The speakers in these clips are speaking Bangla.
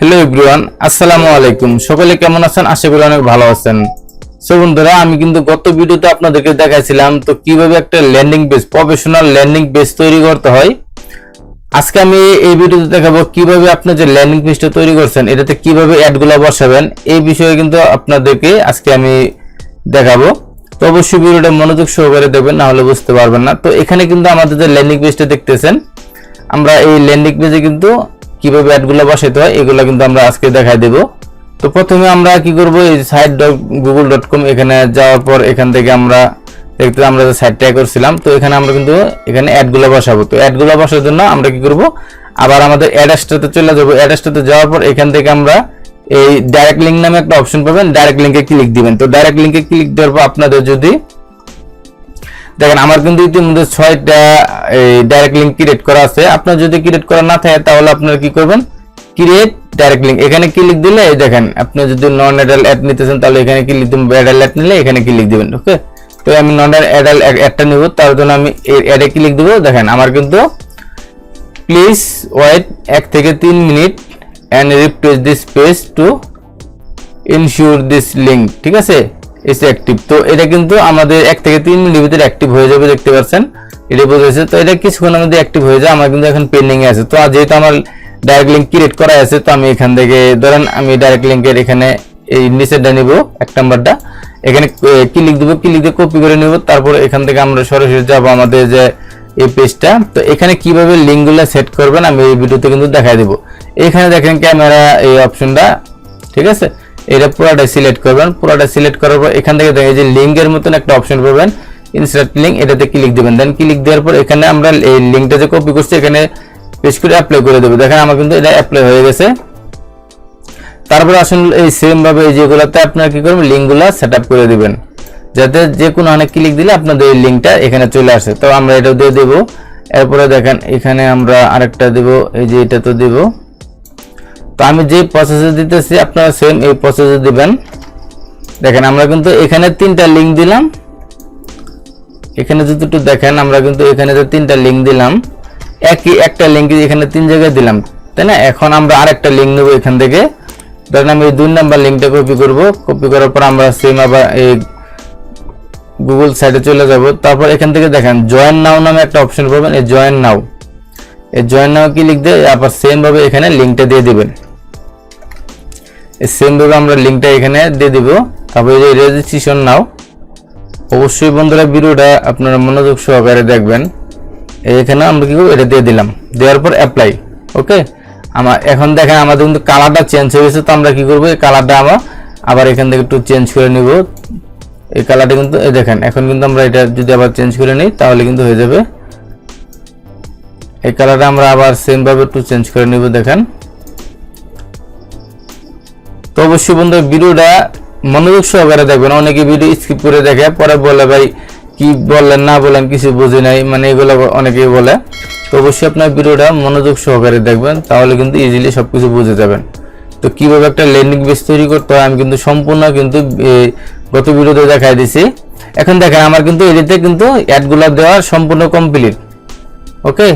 হ্যালো এভরিওয়ান আসসালামু আলাইকুম। সকলে কেমন আছেন? আশা করি অনেক ভালো আছেন। সো বন্ধুরা, আমি কিন্তু গত ভিডিওতে আপনাদেরকে দেখাইছিলাম তো কীভাবে একটা landing page professional landing page তৈরি করতে হয়। আজকে আমি এই ভিডিওতে দেখাবো কীভাবে আপনি যে ল্যান্ডিং পেজটা তৈরি করছেন, এটাতে কীভাবে অ্যাডগুলো বসাবেন, এই বিষয়ে কিন্তু আপনাদেরকে আজকে আমি দেখাবো। তো অবশ্যই ভিডিওটা মনোযোগ সহকারে দেখবেন, না হলে বুঝতে পারবেন না। তো এখানে কিন্তু আমাদের যে ল্যান্ডিং পেজটা দেখতেছেন, আমরা এই ল্যান্ডিং পেজে কিন্তু কীভাবে অ্যাডগুলো বসাতে হয়, এগুলো কিন্তু আমরা আজকে দেখাই দেব। তো প্রথমে আমরা কি করব, এই site dot Google dot com এখানে যাওয়ার পর এখান থেকে আমরা দেখতে আমরা যে সাইটটা করছিলাম, তো এখানে আমরা কিন্তু এখানে অ্যাডগুলো বসাবো। তো অ্যাডগুলো বসার জন্য আমরা কি করব, আবার আমাদের অ্যাডাসটাতে চলে যাব। অ্যাডাসটাতে যাওয়ার পর এখান থেকে আমরা এই ডাইরেক্ট লিঙ্ক নামে একটা অপশন পাবেন। ডাইরেক্ট লিঙ্কে ক্লিক দিবেন। তো ডাইরেক্ট লিঙ্কে ক্লিক দেওয়ার পর আপনাদের যদি দেখেন, আমার কিন্তু ইতিমধ্যে ছয়টা ডাইরেক্ট লিঙ্ক ক্রিয়েট করা আছে। আপনার যদি ক্রিয়েট করা না থাকে, তাহলে আপনারা কি করবেন? ক্রিয়েট ডাইরেক্ট লিঙ্ক এখানে ক্লিক দিলে দেখেন, আপনি যদি নন অ্যাডাল অ্যাড নিতেছেন তাহলে এখানে ক্লিক দিবেন অ্যাডাল অ্যাড নিলে এখানে ক্লিক দিবেন ওকে তো আমি নন অ্যাডাল অ্যাডটা নিব, তার জন্য আমি অ্যাডে ক্লিক দেবো। দেখেন, আমার কিন্তু প্লিজ ওয়েট এক থেকে তিন minute and replace this page to ensure this link ঠিক আছে? এসে অ্যাক্টিভ তো এটা কিন্তু আমাদের এক থেকে তিন মিনিটের ভিতরে অ্যাক্টিভ হয়ে যাবে, দেখতে পাচ্ছেন? এটা বোঝাচ্ছে তো এটা কিছুক্ষণের মধ্যে অ্যাক্টিভ হয়ে যায়। আমার কিন্তু এখন পেন্ডিং আছে। তো যেহেতু আমার ডাইরেক্ট লিঙ্ক ক্রিয়েট করা আছে, তো আমি এখান থেকে, ধরেন আমি ডাইরেক্ট লিঙ্কের এখানে এই নিচেরটা নিব, এক নাম্বারটা। এখানে ক্লিক দিব। ক্লিক দিয়ে কপি করে নিব। তারপর এখান থেকে আমরা সরাসরি যাব আমাদের যে এই পেজটা তো এখানে কীভাবে লিঙ্কগুলো সেট করবেন, আমি এই ভিডিওতে কিন্তু দেখাই দেবো। এখানে দেখেন ক্যামেরা এই অপশনটা ঠিক আছে? এটা পুরোটা সিলেক্ট করবেন। পুরোটা সিলেক্ট করার পর এখান থেকে দেখেন যে লিঙ্কের মতন একটা অপশন পাবেন। ইনসার্ট লিঙ্ক এটাতে ক্লিক দিবেন। দেন ক্লিক দেওয়ার পর এখানে আমরা এই লিঙ্কটা যে কপি করছি, এখানে পেজ করে অ্যাপ্লাই করে দেবো। দেখেন আমার কিন্তু এটা অ্যাপ্লাই হয়ে গেছে। তারপর আসুন এই সেম ভাবে এই যেগুলোতে আপনারা কি করবেন লিঙ্কগুলো সেট করে দিবেন। যাতে যে কোনো অনেক ক্লিক দিলে আপনাদের এই লিঙ্কটা এখানে চলে আসে। তো আমরা এটা দিয়ে দেবো। এরপরে দেখেন এখানে আমরা আরেকটা দেব। এই যে এটা তো দেবো। তো আমি যে প্রসেসে দিতেছি, আপনারা সেম এই প্রসেসে দিবেন। দেখেন, আমরা কিন্তু এখানে তিনটা লিঙ্ক দিলাম। এখানে যদি একটু দেখেন, আমরা কিন্তু এখানে যে তিনটা লিঙ্ক দিলাম, একই একটা লিঙ্ক এখানে তিন জায়গায় দিলাম, তাই না? এখন আমরা আরেকটা লিঙ্ক নেব এখান থেকে। ধরেন আমি এই দুই নাম্বার লিঙ্কটা কপি করব। কপি করার পর আমরা সেম আবার এই গুগল সাইটে চলে যাব। তারপর এখান থেকে দেখেন জয়েন নাও নামে একটা অপশন পাবেন, এই জয়েন নাও এই জয়েন নাও ক্লিক দিয়ে আবার সেম ভাবে এখানে লিঙ্কটা দিয়ে দিবেন। সেম ভাবে আমরা লিঙ্কটা এখানে দিয়ে দিব। তারপর যে রেজিস্ট্রেশন নাও। অবশ্যই বন্ধুরা ভিডিওটা আপনারা মনোযোগ সহকারে দেখবেন। এখানে আমরা কি করব? এটা দিয়ে দিলাম। দেওয়ার পর অ্যাপ্লাই ওকে? আমার এখন দেখেন আমাদের কিন্তু কালারটা চেঞ্জ হয়ে গেছে, তো আমরা কি করব? এই কালারটা আমরা আবার এখান থেকে একটু চেঞ্জ করে নিব। এই কালারটা কিন্তু দেখেন, এখন কিন্তু আমরা এটা যদি আবার চেঞ্জ করে নিই, তাহলে কিন্তু হয়ে যাবে। এই কালারটা আমরা আবার সেম ভাবে একটু চেঞ্জ করে নিব, দেখেন। তো অবশ্যই বন্ধু ভিডিওটা মনোযোগ সহকারে দেখবেন। অনেকে ভিডিও স্কিপ করে দেখে, পরে বলে, ভাই, কি বললেন, না বলেন কিছু বুঝি নাই। মানে এগুলো অনেকে বলে। তো অবশ্যই আপনার ভিডিওটা মনোযোগ সহকারে দেখবেন, তাহলে কিন্তু ইজিলি সব কিছু বুঝে যাবেন। তো কীভাবে একটা ল্যান্ডিং পেজ তৈরি করতে হয়, আমি কিন্তু সম্পূর্ণ কিন্তু গত ভিডিওতে দেখাই দিছি। এখন দেখেন, আমার কিন্তু এডিতে কিন্তু অ্যাডগুলো দেওয়া সম্পূর্ণ কমপ্লিট ওকে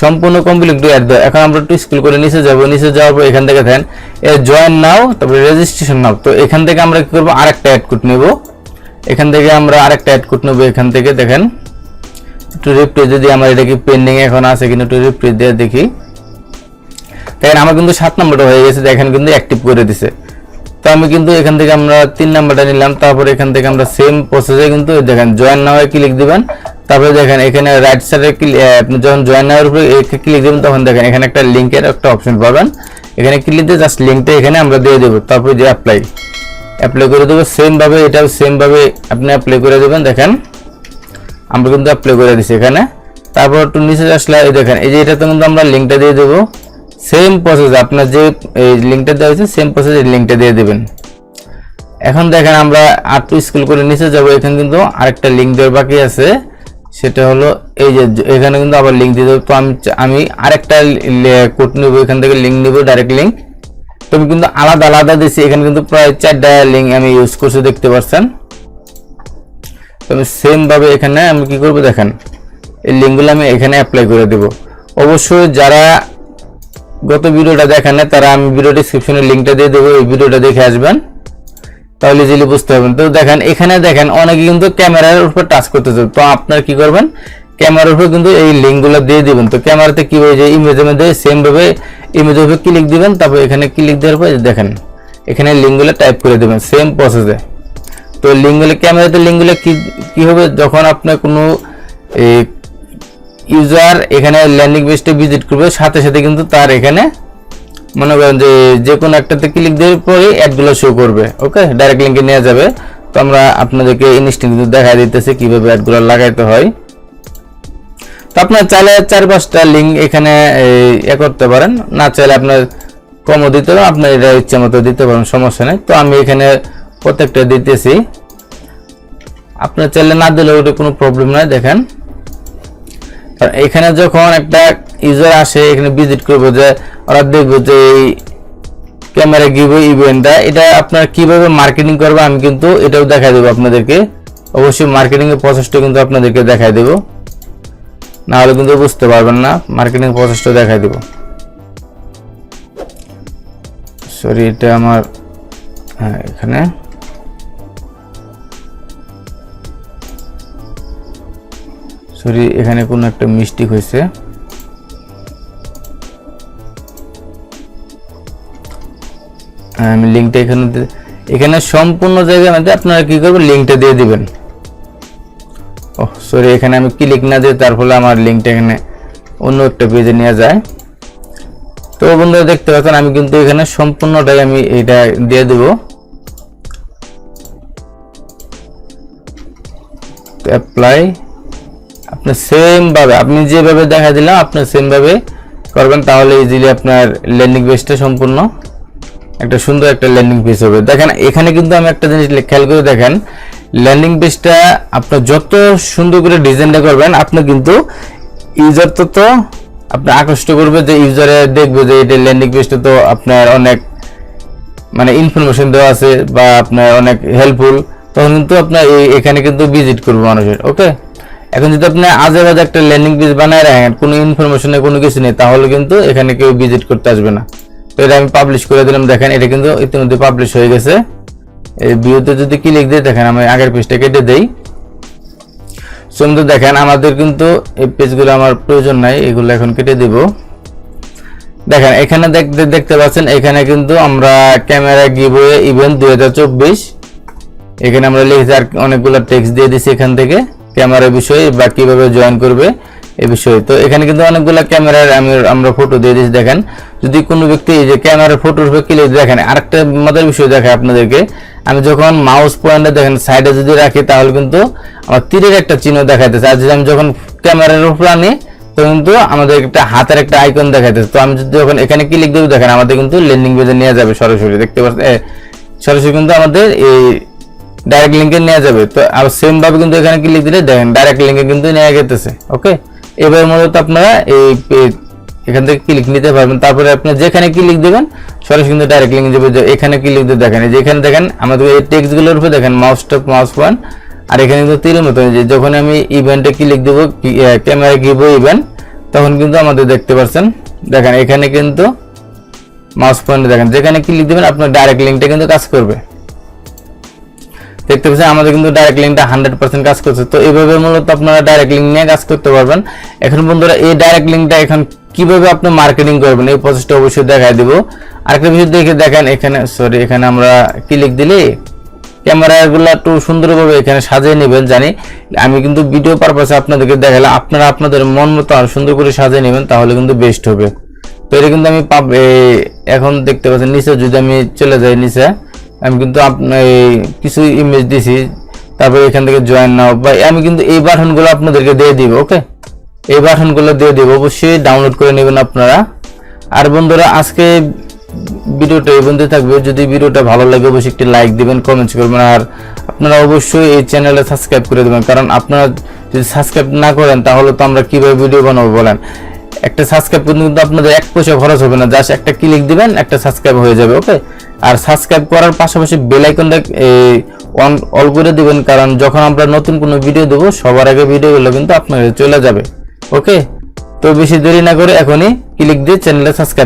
সম্পূর্ণ কমপ্লিট টু অ্যাড এখন আমরা একটু স্কুল করে নিচে যাব, নিচে যাওয়ার পর এখান থেকে দেখেন এ জয়েন নাও তারপরে রেজিস্ট্রেশন নাও তো এখান থেকে আমরা কি করব? আরেকটা অ্যাড কোড নেব। এখান থেকে আমরা আরেকটা অ্যাড কোড নেব এখান থেকে, দেখেন। একটু রিপ্লে যদি আমার এটা কি পেন্ডিং এখন আছে কিনা একটু রিপ্লে দিয়ে দেখি। দেখেন, আমার কিন্তু সাত নম্বরটা হয়ে গেছে, দেখেন কিন্তু অ্যাক্টিভ করে দিছে। তো আমি কিন্তু এখান থেকে আমরা তিন নাম্বারটা নিলাম, তারপর এখান থেকে আমরা সেম প্রসেসে কিন্তু, দেখেন জয়েন নাওয়ে ক্লিক দিবেন। তারপরে দেখেন, এখানে রাইট সাইডে আপনি যখন জয়েন নাওয়ার উপরে ক্লিক দেবেন, তখন দেখেন, এখানে একটা লিঙ্কের একটা অপশন পাবেন। এখানে ক্লিক দিয়ে জাস্ট লিঙ্কটা এখানে আমরা দিয়ে দেবো, তারপরে যে অ্যাপ্লাই অ্যাপ্লাই করে দেবো সেমভাবে এটাও সেম ভাবে আপনি অ্যাপ্লাই করে দেবেন, দেখেন। আমরা কিন্তু অ্যাপ্লাই করে দিছি এখানে। তারপর একটু নিচে আসলে, এই দেখেন, এই যে এটাতে কিন্তু আমরা লিঙ্কটা দিয়ে দেবো। সেম প্রসেস আপনার যে এই লিঙ্কটা দেওয়া হয়েছে সেম প্রসেস এই লিঙ্কটা দিয়ে দেবেন। এখন দেখেন, আমরা আটটু স্কুল করে নিচে যাব, এখানে কিন্তু আরেকটা লিঙ্ক দেওয়ার বাকি আছে। সেটা হলো এই যে এখানে কিন্তু আবার লিঙ্ক দিয়ে দেবো। তো আমি আমি আরেকটা কোড নেব, এখান থেকে লিঙ্ক নেব ডাইরেক্ট লিঙ্ক তো আমি কিন্তু আলাদা আলাদা দিচ্ছি এখানে কিন্তু প্রায় চারটা লিঙ্ক আমি ইউজ করছি, দেখতে পাচ্ছেন তো আমি সেম ভাবে এখানে আমি কি করব, দেখেন। এই লিঙ্কগুলো আমি এখানে অ্যাপ্লাই করে দেব। অবশ্যই যারা গত ভিডিওটা দেখেন তারা আমি ভিডিও ডিসক্রিপশনে লিঙ্কটা দিয়ে দেবো, এই ভিডিওটা দেখে আসবেন। তাহলে ইজিলি বুঝতে পারবেন। তো দেখেন, এখানে দেখেন, অনেকে কিন্তু ক্যামেরার উপর টাচ করতেছে। তো আপনার কি করবেন? ক্যামেরার উপর কিন্তু এই লিঙ্কগুলো দিয়ে দিবেন। তো ক্যামেরাতে কি হয়ে যায় ইমেজের মধ্যে সেম ভাবে ইমেজের উপর ক্লিক দিবেন, তারপর এখানে ক্লিক দেওয়ার পর দেখেন, এখানে লিঙ্কগুলো টাইপ করে দেবেন সেম প্রসেসে তো লিঙ্কগুলো ক্যামেরাতে লিঙ্কগুলো কি কি হবে? যখন আপনার কোনো ইউজার এখানে ল্যান্ডিং পেজটা ভিজিট করবে, সাথে সাথে কিন্তু তার এখানে মনে করেন যে যে কোনো একটাতে ক্লিক দেওয়ার পরে অ্যাডগুলো শো করবে ওকে ডাইরেক্ট লিঙ্কে নিয়ে যাবে। তো আমরা আপনাদেরকে ইনস্ট্যান্ট দেখা দিতেছি কীভাবে অ্যাডগুলো লাগাইতে হয়। তো আপনার চাইলে চার পাঁচটা লিঙ্ক এখানে, এ করতে পারেন। না চাইলে আপনার কমও দিতে পারেন, আপনার এটা ইচ্ছে মতো দিতে পারেন, সমস্যা নেই। তো আমি এখানে প্রত্যেকটা দিতেছি। আপনার চাইলে না দিলে ওটা কোনো প্রবলেম নাই, দেখেন। এখানে যখন একটা ইউজার আসে, এখানে ভিজিট করব যে ওরা দেখব যে এই ক্যামেরা গিভ ইভেন্টটা এটা আপনার কীভাবে মার্কেটিং করবে আমি কিন্তু এটাও দেখাই দেবো আপনাদেরকে। অবশ্যই মার্কেটিং এর প্রসেসটা কিন্তু আপনাদেরকে দেখাই দেবো। না হলে কিন্তু বুঝতে পারবেন না মার্কেটিং প্রসেসটা দেখাই দেবো। সরি এটা আমার হ্যাঁ এখানে। সরি এখানে কোনো একটা মিস্টেক হয়েছে। আমি লিঙ্কটা এখানে এখানে সম্পূর্ণ জায়গার মধ্যে আপনারা কি করবেন লিঙ্কটা দিয়ে দিবেন। ও সরি এখানে আমি ক্লিক না দিয়ে তার ফলে আমার লিঙ্কটা এখানে অন্য একটা পেজে নিয়ে যায়। তো বন্ধুরা, দেখতে পাচ্ছেন, আমি কিন্তু এখানে সম্পূর্ণটাই আমি এটা দিয়ে দেব। অ্যাপ্লাই আপনি সেমভাবে আপনি যেভাবে দেখা দিলাম, আপনি সেম ভাবে করবেন, তাহলে ইজিলি আপনার ল্যান্ডিং পেজটা সম্পূর্ণ। একটা সুন্দর একটা ল্যান্ডিং পেজ হবে। দেখেন, এখানে কিন্তু আমি একটা জিনিস খেয়াল করে দেখেন ল্যান্ডিং পেজটা আপনার যত সুন্দর করে ডিজাইনটা করবেন, আপনি কিন্তু ইউজার তো তো আপনার আকৃষ্ট করবে যে ইউজারে দেখবে যে এটা ল্যান্ডিং পেজটা তো আপনার অনেক মানে ইনফরমেশন দেওয়া আছে বা আপনার অনেক হেল্পফুল তখন কিন্তু আপনার এখানে কিন্তু ভিজিট করবে মানুষের ওকে এখন যদি আপনি আজে বাজে একটা ল্যান্ডিং পেজ বানায় রাখেন, কোনো ইনফরমেশনে কোনো কিছু নেই, তাহলে কিন্তু এখানে কেউ ভিজিট করতে আসবে না। এটা আমি পাবলিশ করে দিলাম। দেখেন, এটা কিন্তু ইতিমধ্যে পাবলিশ হয়ে গেছে। এই ভিউতে যদি ক্লিক দিয়ে দেখেন, আমি আগের পেজটা কেটে দেই। সুন্দর দেখেন, আমাদের কিন্তু এই পেজগুলো আমার প্রয়োজন নাই, এগুলো এখন কেটে দিব। দেখেন, এখানে দেখতে দেখতে পাচ্ছেন, এখানে কিন্তু আমরা ক্যামেরা গিভওয়ে ইভেন্ট দুই হাজার চব্বিশ। এখানে আমরা আর অনেকগুলো টেক্সট দিয়ে দিছি এখান থেকে ক্যামেরার বিষয়ে বা কীভাবে জয়েন করবে। এই বিষয়ে। তো এখানে কিন্তু অনেকগুলো ক্যামেরার আমি আমরা ফটো দিয়ে দিয়েছি, দেখেন। যদি কোনো ব্যক্তি এই যে ক্যামেরার ফটোর উপরে ক্লিক দেখেন, আরেকটা মজার বিষয় দেখায় আপনাদেরকে। আমি যখন মাউস পয়েন্টে দেখেন সাইডে যদি রাখি, তাহলে কিন্তু আমার তীরের একটা চিহ্ন দেখাইতেছে। আর যদি আমি যখন ক্যামেরার উপরে আনি তো কিন্তু আমাদের একটা হাতের একটা আইকন দেখাইতেছে। তো আমি যদি যখন এখানে ক্লিক দেবো দেখেন, আমাদের কিন্তু লেন্ডিং পেজে নিয়ে যাবে সরাসরি। দেখতে পাচ্ছেন? সরাসরি কিন্তু আমাদের এই ডাইরেক্ট লিঙ্কে নেওয়া যাবে। তো আর সেম ভাবে কিন্তু এখানে ক্লিক দিলে, দেখেন ডাইরেক্ট লিঙ্কে কিন্তু নেওয়া গেতেছে। ওকে এবার মূলত আপনারা এই এখান থেকে ক্লিক নিতে পারবেন। তারপরে আপনি যেখানে ক্লিক দেবেন, সরাসরি কিন্তু ডাইরেক্ট লিঙ্ক যে এখানে ক্লিক দিয়ে দেখেন, এই যে এখানে দেখেন আমাদের এই টেক্সটগুলোর উপরে দেখেন মাউস টপ মাউস পয়েন্ট আর এখানে কিন্তু তীরের মতো যে যখন আমি ইভেন্টে ক্লিক দেবো ক্যামেরা গিভ ইভেন্ট তখন কিন্তু আমাদের দেখতে পাচ্ছেন দেখেন, এখানে কিন্তু মাউস পয়েন্টে দেখেন, যেখানে ক্লিক দেবেন, আপনার ডাইরেক্ট লিঙ্কটা কিন্তু কাজ করবে। দেখতে পাচ্ছেন, আমাদের কিন্তু ডাইরেক্ট লিঙ্কটা হান্ড্রেড পার্সেন্ট কাজ করছে। তো এইভাবে মূলত আপনারা ডাইরেক্ট লিঙ্ক নিয়ে কাজ করতে পারবেন। এখন বন্ধুরা, এই ডাইরেক্ট লিঙ্কটা এখন কীভাবে আপনি মার্কেটিং করবেন, এই প্রসেসটা অবশ্যই দেখাই দিব। আরেকটা বিষয় দেখে দেখেন, এখানে সরি এখানে আমরা ক্লিক দিলে ক্যামেরাগুলো একটু সুন্দরভাবে এখানে সাজিয়ে নেবেন, জানি। আমি কিন্তু ভিডিও পারপাসে আপনাদেরকে দেখালাম আপনারা আপনাদের মন মতো আর সুন্দর করে সাজিয়ে নেবেন, তাহলে কিন্তু বেস্ট হবে। তো এটা কিন্তু আমি পাব এখন দেখতে পাচ্ছেন, নিচে যদি আমি চলে যাই নিচে আমি কিন্তু আপনার এই কিছু ইমেজ দিছি, তারপরে এখান থেকে জয়েন নাও। বা আমি কিন্তু এই বাটনগুলো আপনাদেরকে দিয়ে দিব ওকে এই বাটনগুলো দিয়ে দিব, অবশ্যই ডাউনলোড করে নেবেন আপনারা। আর বন্ধুরা, আজকে ভিডিওটা এই বন্ধু থাকবে। যদি ভিডিওটা ভালো লাগে, অবশ্যই একটি লাইক দিবেন কমেন্টস করবেন, আর আপনারা অবশ্যই এই চ্যানেলে সাবস্ক্রাইব করে দেবেন। কারণ আপনারা যদি সাবস্ক্রাইব না করেন, তাহলে তো আমরা কীভাবে ভিডিও বানাবো, বলেন? একটা সাবস্ক্রাইব করতে কিন্তু আপনাদের এক পয়সা খরচ হবে না। জাস্ট একটা ক্লিক দিবেন, একটা সাবস্ক্রাইব হয়ে যাবে ওকে আর সাবস্ক্রাইব করার পাশাপাশি বেল আইকনটা অন অল করে দিবেন, কারণ যখন আমরা নতুন কোনো ভিডিও দেবো, সবার আগে ভিডিওগুলো কিন্তু আপনার চলে যাবে। ওকে তো বেশি দেরি না করে এখনই ক্লিক দিয়ে চ্যানেলে সাবস্ক্রাইব